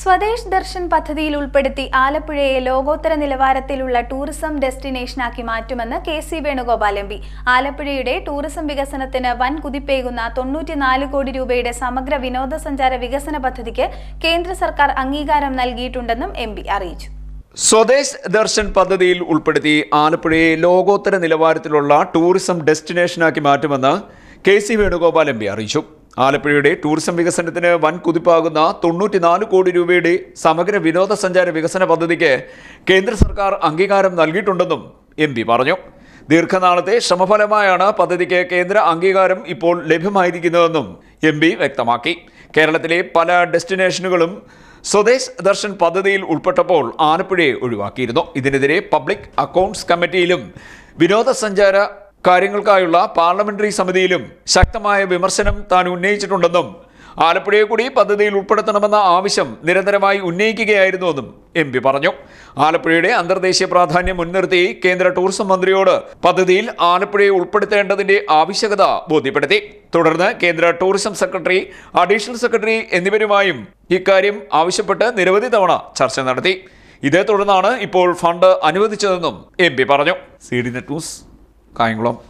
സ്വദേശ് ദർശൻ പദ്ധതിയിൽ ഉൾപ്പെടുത്തി ആലപ്പുഴയെ ലോകോത്തര നിലവാരത്തിലുള്ള ടൂറിസം ഡെസ്റ്റിനേഷനാക്കി മാറ്റുമെന്ന് K C Venugopal M P. ആലപ്പുഴയുടെ tourism വികസനത്തിന് വൻ കുതിപ്പേകുന്ന തൊണ്ണൂറ്റിനാല് കോടി രൂപയുടെ സമഗ്ര വിനോദസഞ്ചാര വികസന പദ്ധതിക്ക് കേന്ദ്ര സർക്കാർ അംഗീകാരം നൽകിയിട്ടുണ്ടെന്നും എം അറിയിച്ചു. സ്വദേശ് ദർശൻ പദ്ധതിയിൽ ഉൾപ്പെടുത്തി ആലപ്പുഴയെ ലോകോത്തര നിലവാരത്തിലുള്ള ടൂറിസം ഡെസ്റ്റിനേഷനാക്കി മാറ്റുമെന്ന് കെ സി വേണുഗോപാൽ എം അറിയിച്ചു. ആലപ്പുഴയുടെ ടൂറിസം വികസനത്തിന് വൻ കുതിപ്പാകുന്ന തൊണ്ണൂറ്റിനാല് കോടി രൂപയുടെ സമഗ്ര വിനോദസഞ്ചാര വികസന പദ്ധതിക്ക് കേന്ദ്ര സർക്കാർ അംഗീകാരം നൽകിയിട്ടുണ്ടെന്നും എം പറഞ്ഞു. ദീർഘനാളത്തെ ശ്രമഫലമായാണ് പദ്ധതിക്ക് കേന്ദ്ര അംഗീകാരം ഇപ്പോൾ ലഭ്യമായിരിക്കുന്നതെന്നും എം വ്യക്തമാക്കി. കേരളത്തിലെ പല ഡെസ്റ്റിനേഷനുകളും സ്വദേശ് ദർശൻ പദ്ധതിയിൽ ഉൾപ്പെട്ടപ്പോൾ ആലപ്പുഴയെ ഒഴിവാക്കിയിരുന്നു. ഇതിനെതിരെ പബ്ലിക് അക്കൗണ്ട്സ് കമ്മിറ്റിയിലും വിനോദസഞ്ചാര കാര്യങ്ങൾക്കായുള്ള പാർലമെന്ററി സമിതിയിലും ശക്തമായ വിമർശനം താൻ ഉന്നയിച്ചിട്ടുണ്ടെന്നും ആലപ്പുഴയെ കൂടി പദ്ധതിയിൽ ഉൾപ്പെടുത്തണമെന്ന ആവശ്യം നിരന്തരമായി ഉന്നയിക്കുകയായിരുന്നുവെന്നും എം പി പറഞ്ഞു. ആലപ്പുഴയുടെ അന്തർദേശീയ പ്രാധാന്യം മുൻനിർത്തി കേന്ദ്ര ടൂറിസം മന്ത്രിയോട് പദ്ധതിയിൽ ആലപ്പുഴയെ ഉൾപ്പെടുത്തേണ്ടതിന്റെ ആവശ്യകത ബോധ്യപ്പെടുത്തി. തുടർന്ന് കേന്ദ്ര ടൂറിസം സെക്രട്ടറി അഡീഷണൽ സെക്രട്ടറി എന്നിവരുമായും ഇക്കാര്യം ആവശ്യപ്പെട്ട് നിരവധി തവണ ചർച്ച നടത്തി. ഇതേ തുടർന്നാണ് ഇപ്പോൾ ഫണ്ട് അനുവദിച്ചതെന്നും എം പി പറഞ്ഞു. C D net news. Kayamkulam